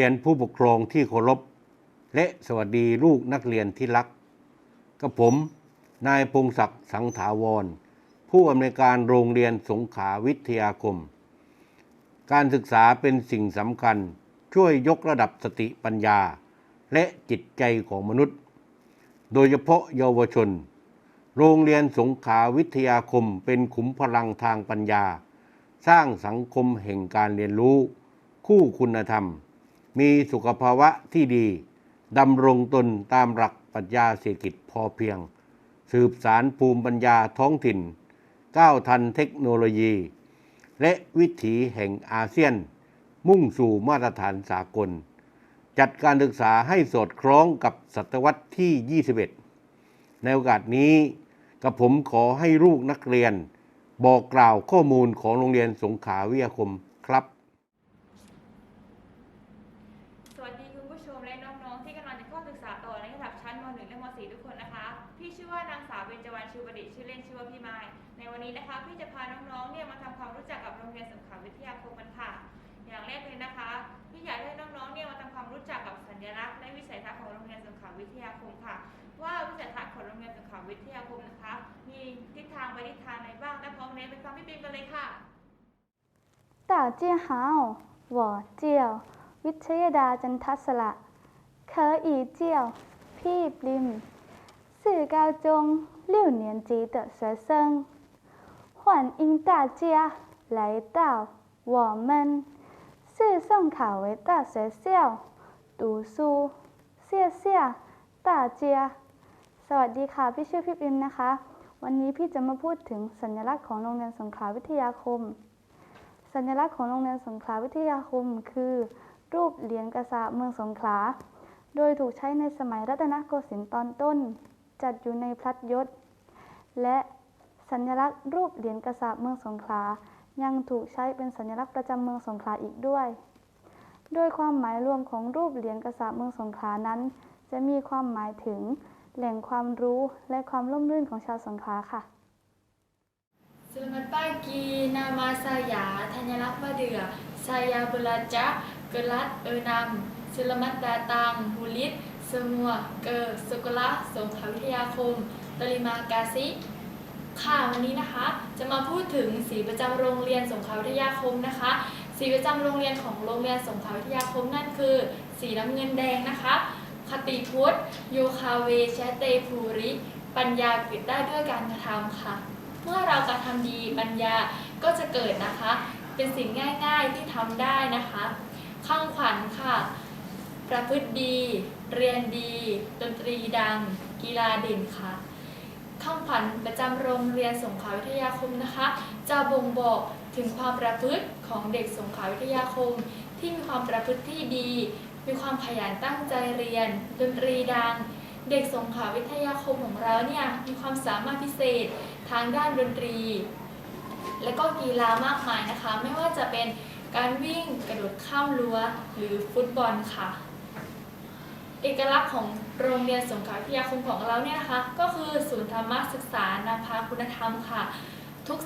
รียนผู้ปกครองที่เคารพ และสวัสดีลูกนักเรียนที่รัก กับผม นายพงศักดิ์สังถาวร ผู้อำนวยการโรงเรียนสงขาวิทยาคม การศึกษาเป็นสิ่งสำคัญช่วยยกระดับสติปัญญา และจิตใจของมนุษย์ โดยเฉพาะเยาวชน โรงเรียนสงขาวิทยาคมเป็นขุมพลังทางปัญญา สร้างสังคมแห่งการเรียนรู้ คู่คุณธรรม มีสุขภาวะที่ดีดำรงตนตามหลักปรัชญาเศรษฐกิจพอเพียง สืบสารภูมิปัญญาท้องถิ่น ก้าวทันเทคโนโลยี และวิถีแห่งอาเซียน มุ่งสู่มาตรฐานสากล จัดการศึกษาให้สอดคล้องกับศตวรรษที่ 21 ในโอกาสนี้กับผมขอให้ลูกนักเรียน บอกกล่าวข้อมูลของโรงเรียนสงขาวิทยาคมครับ แรกเลยนะคะ พี่อยากให้น้องๆ เนี่ยมาทำความรู้จักกับสัญลักษณ์และวิสัยทัศน์ของโรงเรียนสงขลาวิทยาคมค่ะ ว่าวิสัยทัศน์ของโรงเรียนสงขลาวิทยาคมนะคะ มีทิศทางไปทิศทางไหนบ้างถ้าพร้อมแล้วไปฟังพี่ปิมกันเลยค่ะ 大家好，我叫วิทยดาจันทศละ可以叫พี่ปลิม是高中六年级的学生，欢迎大家来到我们 是宋考维大学校读书，谢谢大家。สวัสดีค่ะ พี่ชื่อพี่ปริมนะคะ วันนี้พี่จะมาพูดถึงสัญลักษณ์ของโรงเรียนสงขลาวิทยาคม สัญลักษณ์ของโรงเรียนสงขลาวิทยาคม คือ รูปเหรียญกษัตริย์เมืองสงขลา โดยถูกใช้ในสมัยรัตนโกสินทร์ตอนต้น จัดอยู่ในพลัดยศ และสัญลักษณ์รูปเหรียญกษัตริย์เมืองสงขลา ยังถูกใช้เป็นสัญลักษณ์ประจำเมืองสงขลาอีกด้วย โดยความหมายรวมของรูปเหรียญกษัตริย์เมืองสงขลานั้น จะมีความหมายถึงแหล่งความรู้และความร่มรื่นของชาวสงขลาค่ะ Selamat pagi, nama saya Tanya Lakmadia. Saya belajar kelas 6. Selamat datang murid semua ke sekolah สงขลาวิทยาคม Terima kasih ค่ะวันนี้นะคะจะมาพูดถึงสีประจำโรงเรียนสงขลาวิทยาคมนะคะ สีประจำโรงเรียนของโรงเรียนสงขลาวิทยาคมนั่นคือ สีน้ำเงินแดงนะคะ คติพุทธโยคาเวชเตภูริ ปัญญาเกิดได้ด้วยการกระทำค่ะ เมื่อเรากระทำดีปัญญาก็จะเกิดนะคะ เป็นสิ่งง่ายๆที่ทำได้นะคะข้างขวัญค่ะ ประพฤติดี เรียนดี ดนตรีดัง กีฬาเด่นค่ะ ข้างขวัญประจำโรงเรียนสงขลาวิทยาคมนะคะ จะบ่งบอกถึงความประพฤติของเด็กสงขลาวิทยาคม ที่มีความประพฤติที่ดี มีความขยันตั้งใจเรียน ดนตรีดัง เด็กสงขลาวิทยาคมของเราเนี่ยมีความสามารถพิเศษทางด้านดนตรี และก็กีฬามากมายนะคะ ไม่ว่าจะเป็นการวิ่งกระโดดข้ามรั้วหรือฟุตบอลค่ะ เอกลักษณ์ของโรงเรียนสงขลาวิทยาคมของเราเนี่ยนะคะ ก็คือศูนย์ธรรมศึกษานำพาคุณธรรมค่ะ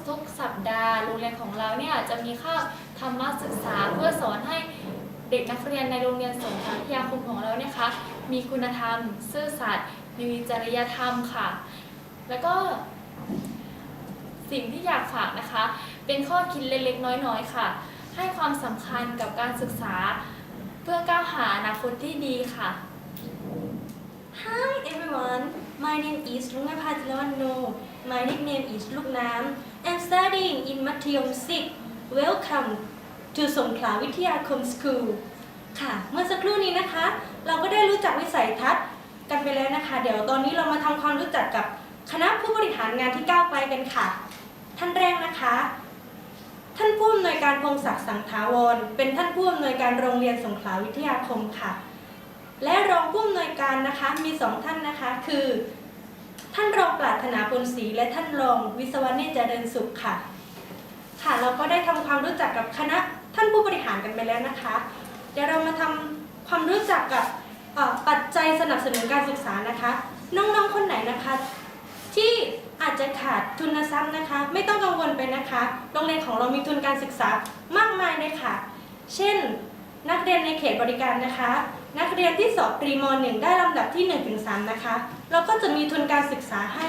ทุกๆสัปดาห์โรงเรียนของเราเนี่ยจะมีค่าบธรรมศึกษาเพื่อสอนให้เด็กนักเรียนในโรงเรียนสงขลาวิทยาคมของเราเนี่ยคะมีคุณธรรม ซื่อสัตย์มีจริยธรรมค่ะ แล้วก็สิ่งที่อยากฝากนะคะ เป็นข้อคิดเล็กๆน้อยๆค่ะ ให้ความสำคัญกับการศึกษา เพื่อก้าวหาอนาคตที่ดีค่ะ Hi everyone, my name is Lungapat Lawano. My nickname is Luknam. I'm studying in Mathium 6. Welcome to Songkhla Vityakom School. ค่ะ เมื่อสักครู่นี้นะคะ เราก็ได้รู้จักวิสัยทัศน์กันไปแล้วนะคะ เดี๋ยวตอนนี้เรามาทำความรู้จักกับคณะผู้บริหารงานที่ก้าวไกลกันค่ะ ท่านแรกนะคะ ท่านผู้อำนวยการพงศักดิ์สังถาวร เป็นท่านผู้อำนวยการโรงเรียนสงขลาวิทยาคมค่ะ และรองผู้อำนวยการนะคะมีสองท่านนะคะ คือ ท่านรองปรารถนาพลศรีและท่านรองวิศวเนตรเจริญสุขค่ะ ค่ะเราก็ได้ทำความรู้จักกับคณะท่านผู้บริหารกันไปแล้วนะคะ เดี๋ยวเรามาทำความรู้จักกับปัจจัยสนับสนุนการศึกษานะคะ น้องๆคนไหนนะคะ ที่อาจจะขาดทุนทรัพย์นะคะ ไม่ต้องกังวลไปนะคะ โรงเรียนของเรามีทุนการศึกษามากมายเลยค่ะ เช่น นักเรียนในเขตบริการนะคะ นักเรียนที่สอบตรีม .1 ได้ลำดับที่1ถึง3นะคะ เราก็จะมีทุนการศึกษาให้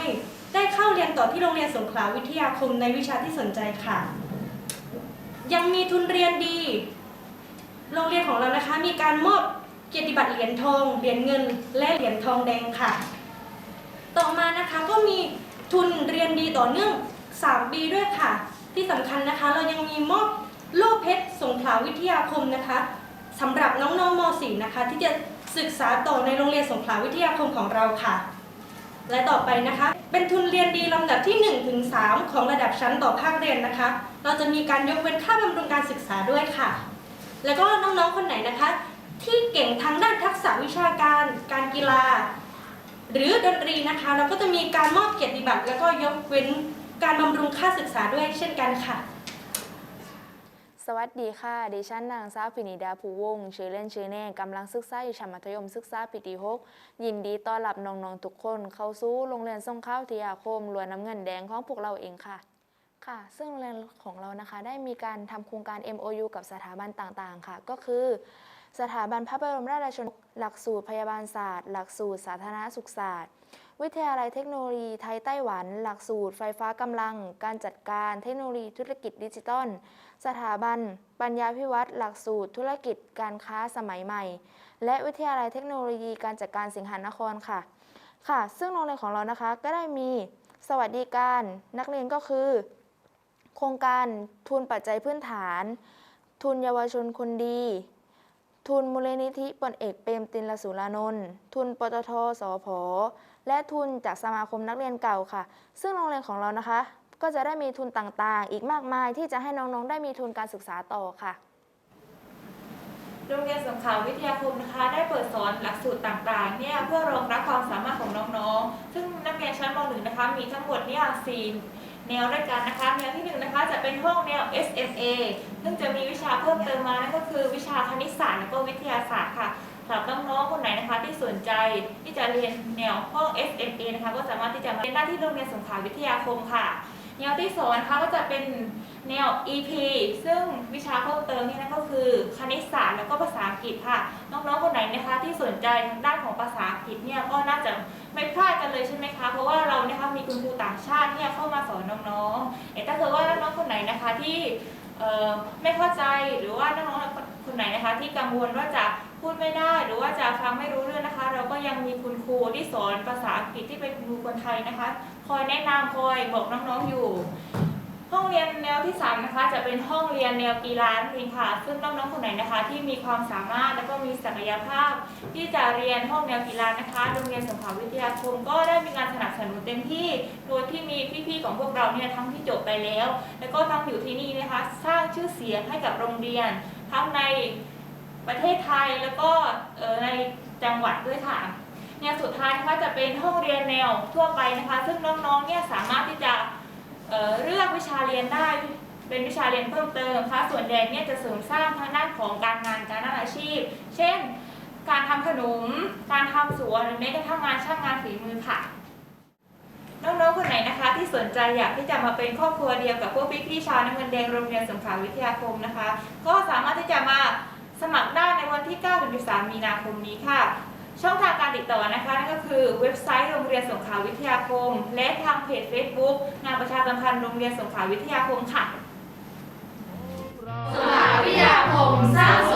ได้เข้าเรียนต่อที่โรงเรียนสงขลาวิทยาคมในวิชาที่สนใจค่ะ ยังมีทุนเรียนดี โรงเรียนของเรานะคะ มีการมอบเกียรติบัตรเหรียญทอง เหรียญเงิน และเหรียญทองแดงค่ะ ต่อมานะคะก็มีทุนเรียนดีต่อเนื่อง 3 ปีด้วยค่ะ ที่สำคัญนะคะ เรายังมีมอบโล่เพชรสงขลาวิทยาคมนะคะ สำหรับน้องๆม .4 นะคะ ที่จะศึกษาต่อในโรงเรียนสงขลาวิทยาคมของเราค่ะ และต่อไปนะคะ เป็นทุนเรียนดีลำดับที่1ถึง3ของระดับชั้นต่อภาคเรียนนะคะ เราจะมีการยกเว้นค่าบำรุงการศึกษาด้วยค่ะ แล้วก็น้องๆคนไหนนะคะ ที่เก่งทางด้านทักษะวิชาการ การกีฬา หรือดนตรีนะคะ เราก็จะมีการมอบเกียรติบัตรแล้วก็ยกเว้นการบำรุงค่าศึกษาด้วยเช่นกันค่ะ สวัสดีค่ะ ดิฉันนางสาวพินิดาภูวงชื่อเล่นชื่อแน่กำลังศึกษาอยู่ชั้นมัธยมศึกษาปีที่หกยินดีต้อนรับน้องๆทุกคน เข้าสู่โรงเรียนทรงข้าววิยาคมรวนน้ำเงินแดงของพวกเราเองค่ะ ค่ะ ซึ่งโรงเรียนของเรานะคะ ได้มีการทำโครงการ MOU กับสถาบันต่างๆ ค่ะ ก็คือ สถาบันพระบรมราชชนกหลักสูตรพยาบาลศาสตร์ หลักสูตรสาธารณสุขศาสตร์ วิทยาลัยเทคโนโลยีไทยไต้หวัน หลักสูตรไฟฟ้ากำลัง การจัดการเทคโนโลยีธุรกิจดิจิตอล สถาบัน ปัญญาพิวัตรหลักสูตรธุรกิจการค้าสมัยใหม่ และวิทยาลัยเทคโนโลยีการจัดการสิงหานครค่ะ ค่ะ ซึ่งโรงเรียนของเรานะคะก็ได้มีสวัสดิการนักเรียนก็คือ โครงการทุนปัจจัยพื้นฐาน ทุนเยาวชนคนดีทุนมูลนิธิปนเอกเปรมตินลสุรานนท์ ทุนปตทสพ และทุนจากสมาคมนักเรียนเก่าค่ะ ซึ่งโรงเรียนของเรานะคะ ก็จะได้มีทุนต่างๆ อีกมากมายที่จะให้น้องๆ ได้มีทุนการศึกษาต่อค่ะ โรงเรียนสงขลาวิทยาคมนะคะ ได้เปิดสอนหลักสูตรต่างๆ เนี่ยเพื่อรองรับความสามารถของน้องๆ ซึ่งนักเรียนชั้นม .1 นะคะ มีทั้งหมดเนี่ยสี่แนวด้วยกันนะคะ แนวที่หนึ่งนะคะจะเป็นห้องแนว SMA ซึ่งจะมีวิชาเพิ่มเติมมานั่นก็คือวิชาคณิตศาสตร์และก็วิทยาศาสตร์ค่ะ สำหรับน้องๆคนไหนนะคะ ที่สนใจที่จะเรียนแนวห้อง SMA นะคะก็สามารถที่จะมาเรียนได้ที่โรงเรียนสงขลาวิทยาคมค่ะ แนวที่สองนะคะก็จะเป็นแนว EP ซึ่งวิชาเพิ่มเติมนี่นะก็คือคณิตศาสตร์แล้วก็ภาษาอังกฤษค่ะ น้องๆคนไหนนะคะ ที่สนใจทางด้านของภาษาอังกฤษเนี่ยก็น่าจะไม่พลาดกันเลยใช่ไหมคะ เพราะว่าเราเนี่ยคะมีคุณครูต่างชาติเนี่ยเข้ามาสอนน้องๆเอ๊ะถ้าเกิดว่าน้องๆคนไหนนะคะที่ไม่เข้าใจหรือว่าน้องๆคนไหนนะคะที่กังวลว่าจะ พูดไม่ได้ หรือว่าจะฟังไม่รู้เรื่องนะคะ เราก็ยังมีคุณครูที่สอนภาษาอังกฤษที่เป็นครูคนไทยนะคะ คอยแนะนำคอยบอกน้องๆอยู่ ห้องเรียนแนวที่3นะคะ จะเป็นห้องเรียนแนวกีฬานั่นเองค่ะ ซึ่งน้องๆคนไหนนะคะ ที่มีความสามารถและก็มีศักยภาพ ที่จะเรียนห้องแนวกีฬานะคะโรงเรียนสงขลาวิทยาคมก็ได้มีการสนับสนุนเต็มที่โดยที่มีพี่ๆของพวกเราเนี่ยทั้งที่จบไปแล้ว แล้วก็ทั้งอยู่ที่นี่นะคะ สร้างชื่อเสียงให้กับโรงเรียนทั้งใน ประเทศไทยแล้วก็ในจังหวัดด้วยค่ะแนวสุดท้ายนะคะจะเป็นห้องเรียนแนวทั่วไปนะคะ ซึ่งน้องๆเนี่ยสามารถที่จะเเลือกวิชาเรียนได้เป็นวิชาเรียนเพิ่มเติมค่ะส่วนใหญ่เนี่ยจะเสริมสร้างทางด้านของการงานการด้านอาชีพ เช่น การทำขนม การทำสวนหรือแม้กระทั่งงานช่างงานฝีมือค่ะน้องๆคนไหนนะคะ ที่สนใจอยากที่จะมาเป็นครอบครัวเดียวกับพวกพี่ๆชาวน้ำเงินแดงโรงเรียนสงขลาวิทยาคมนะคะ ก็สามารถที่จะมา สมัครได้ในวันที่9ถึง13 มีนาคมนี้ค่ะ ช่องทางการติดต่อนะคะนั่นก็คือเว็บไซต์โรงเรียนสงขลาวิทยาคม และทางเพจ Facebook งานประชาสัมพันธ์โรงเรียนสงขลาวิทยาคมค่ะ สงขลาวิทยาคมสร้างส